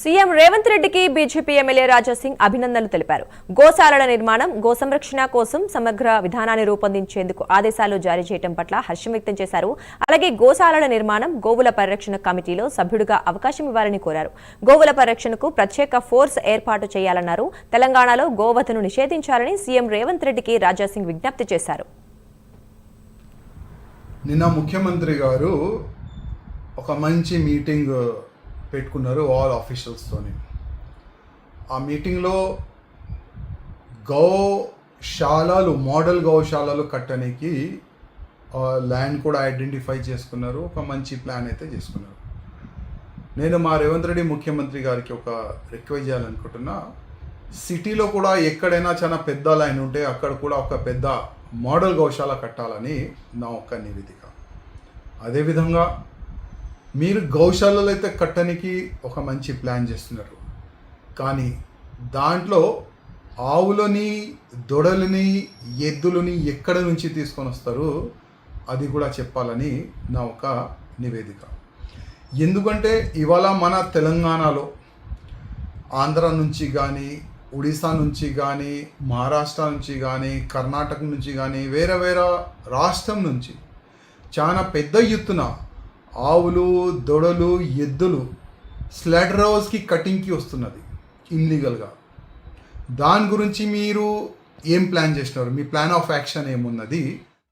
CM Revanth రెడ్డికి BJP MLA Raja Singh అభినందనలు తెలిపారు. గోశాలల నిర్మాణం గో సంరక్షణ కోసం సమగ్ర విధానాన్ని రూపొందించేందుకు ఆదేశాలు జారీ చేయడం పట్ల హర్షం వ్యక్తం చేశారు. అలాగే గోశాలల నిర్మాణం గోవుల పరిరక్షణ కమిటీలో సభ్యుడిగా అవకాశం ఇవ్వాలని కోరారు. గోవుల పరిరక్షణకు ప్రత్యేక ఫోర్స్ ఏర్పాటు చేయాలన్నారు. తెలంగాణలో గోవధను నిషేధించాలని సీఎం రేవంత్ రెడ్డికి రాజాసింగ్ విజ్ఞప్తి చేశారు. నిన్న ముఖ్యమంత్రి గారు ఒక మంచి మీటింగ్ పెట్టుకున్నారు ఆల్ ఆఫీషియల్స్తోని ఆ మీటింగ్లో గౌశాలలు మోడల్ గౌశాలలు కట్టడానికి ల్యాండ్ కూడా ఐడెంటిఫై చేసుకున్నారు. ఒక మంచి ప్లాన్ అయితే చేసుకున్నారు. నేను మా రేవంత్ రెడ్డి ముఖ్యమంత్రి గారికి ఒక రిక్వెస్ట్ చేయాలనుకుంటున్నా. సిటీలో కూడా ఎక్కడైనా చాలా పెద్ద లైన్ ఉంటే అక్కడ కూడా ఒక పెద్ద మోడల్ గౌశాల కట్టాలని నా ఒక్క నివేదిక. అదేవిధంగా మీరు గౌశాలలో అయితే కట్టడానికి ఒక మంచి ప్లాన్ చేస్తున్నారు. కానీ దాంట్లో ఆవులని దొడలని ఎద్దులని ఎక్కడ నుంచి తీసుకొని వస్తారు? అది కూడా చెప్పాలని నా ఒక నివేదిక. ఎందుకంటే ఇవాళ మన తెలంగాణలో ఆంధ్ర నుంచి కానీ ఒడిశా నుంచి కానీ మహారాష్ట్ర నుంచి కానీ కర్ణాటక నుంచి కానీ వేరే వేరే రాష్ట్రం నుంచి చాలా పెద్ద ఎత్తున ఆవులు దొడలు ఎద్దులు స్లెడర్ హౌస్కి కటింగ్కి వస్తున్నది ఇల్లీగల్గా దాని గురించి మీరు ఏం ప్లాన్ చేసినారు మీ ప్లాన్ ఆఫ్ యాక్షన్ ఏమున్నది?